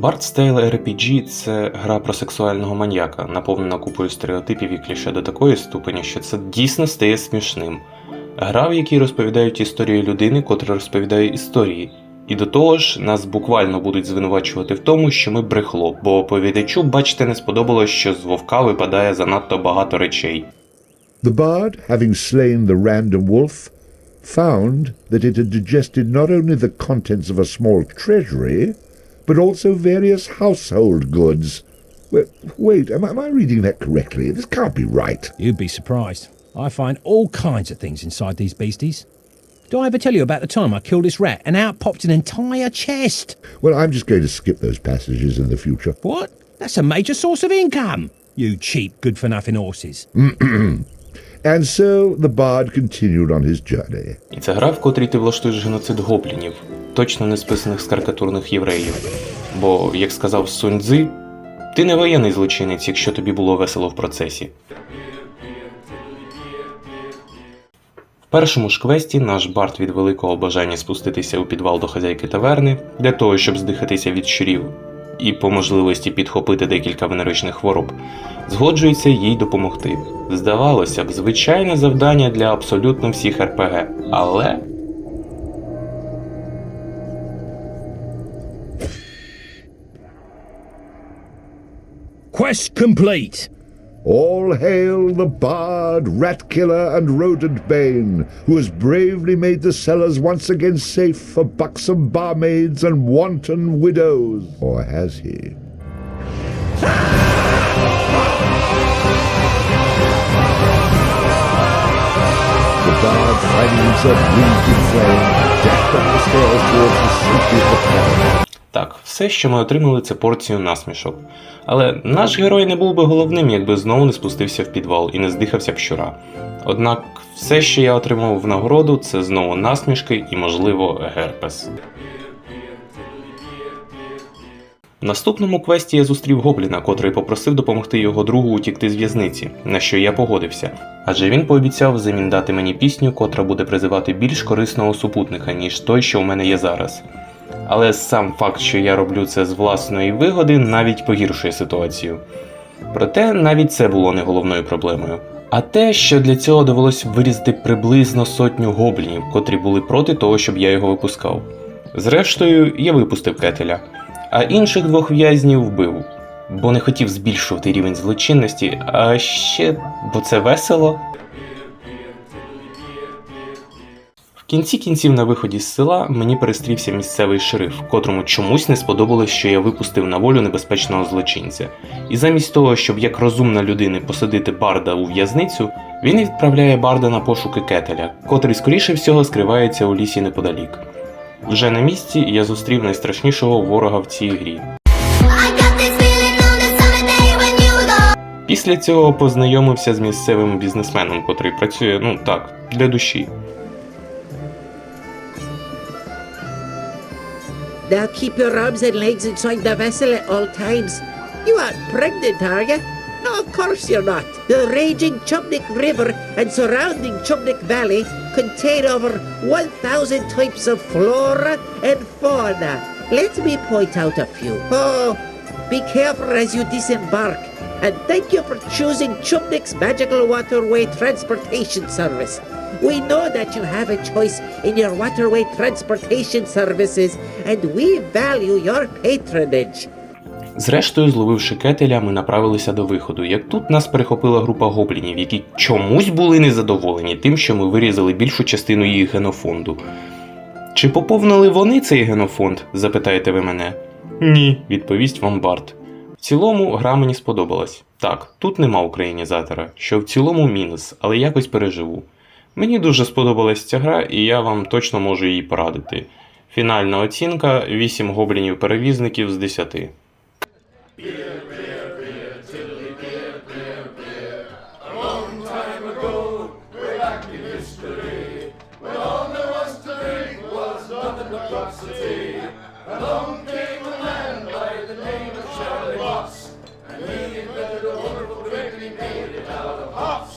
Bard's Tale RPG – це гра про сексуального маньяка, наповнена купою стереотипів і кліше до такої ступені, що це дійсно стає смішним. Гра, в якій розповідають історію людини, котра розповідає історії. І до того ж, нас буквально будуть звинувачувати в тому, що ми брехло, бо оповідачу, бачите, не сподобалось, що з вовка випадає занадто багато речей. The bard, having slain the random wolf, found that it had digested not only the contents of a small treasury, but also various household goods. Wait, wait am, I- am I reading that correctly? This can't be right. You'd be surprised. I find all kinds of things inside these beasties. Do I ever tell you about the time I killed this rat and out popped an entire chest? Well, I'm just going to skip those passages in the future. What? That's a major source of income. You cheap, good for nothing horses. And so the bard continued on his journey. І це гра, в котрій ти влаштуєш геноцид гоблінів, Точно не списаних з карикатурних євреїв. Бо, як сказав Суньцзи, ти не воєнний злочинець, якщо тобі було весело в процесі. В першому ж квесті наш Барт від великого бажання спуститися у підвал до хазяйки таверни для того, щоб здихатися від щурів і по можливості підхопити декілька венеричних хвороб, згоджується їй допомогти. Здавалося б, звичайне завдання для абсолютно всіх РПГ, але Quest complete. All hail the bard, rat killer, and rodent bane, who has bravely made the cellars once again safe for buxom barmaids and wanton widows. Or has he? The bard, finding himself wreathed in flame, dashed up the stairs towards the the cavern. Так, все, що ми отримали, це порцію насмішок. Але наш герой не був би головним, якби знову не спустився в підвал і не здихався б щура. Однак все, що я отримав в нагороду, це знову насмішки і, можливо, герпес. В наступному квесті я зустрів гобліна, котрий попросив допомогти його другу утікти з в'язниці, на що я погодився. Адже він пообіцяв взамін дати мені пісню, котра буде призивати більш корисного супутника, ніж той, що у мене є зараз. Але сам факт, що я роблю це з власної вигоди, навіть погіршує ситуацію. Проте навіть це було не головною проблемою. А те, що для цього довелось вирізати приблизно сотню гоблінів, котрі були проти того, щоб я його випускав. Зрештою, я випустив кетеля, а інших двох в'язнів вбив, бо не хотів збільшувати рівень злочинності, а ще бо це весело. Кінці кінців на виході з села мені перестрівся місцевий шериф, котрому чомусь не сподобалось, що я випустив на волю небезпечного злочинця. І замість того, щоб як розумна людина посадити барда у в'язницю, він відправляє барда на пошуки кетеля, котрий скоріше всього скривається у лісі неподалік. Вже на місці я зустрів найстрашнішого ворога в цій грі. Після цього познайомився з місцевим бізнесменом, котрий працює, ну так, для душі. Now keep your arms and legs inside the vessel at all times. You aren't pregnant, are you? No, of course you're not. The raging Chumnik River and surrounding Chumnik Valley contain over 1,000 types of flora and fauna. Let me point out a few. Oh, be careful as you disembark. And thank you for choosing Chumnik's Magical Waterway Transportation Service. We know that you have a choice in your waterway transportation services, and we value your patronage. Зрештою, зловивши кетеля, ми направилися до виходу, як тут нас перехопила група гоблінів, які чомусь були незадоволені тим, що ми вирізали більшу частину їх генофонду. Чи поповнили вони цей генофонд? запитаєте ви мене. Ні, відповість вам Барт. В цілому гра мені сподобалась. Так, тут нема українізатора, що в цілому мінус, але якось переживу. Мені дуже сподобалась ця гра, і я вам точно можу її порадити. Фінальна оцінка 8 гоблінів-перевізників з 10. All there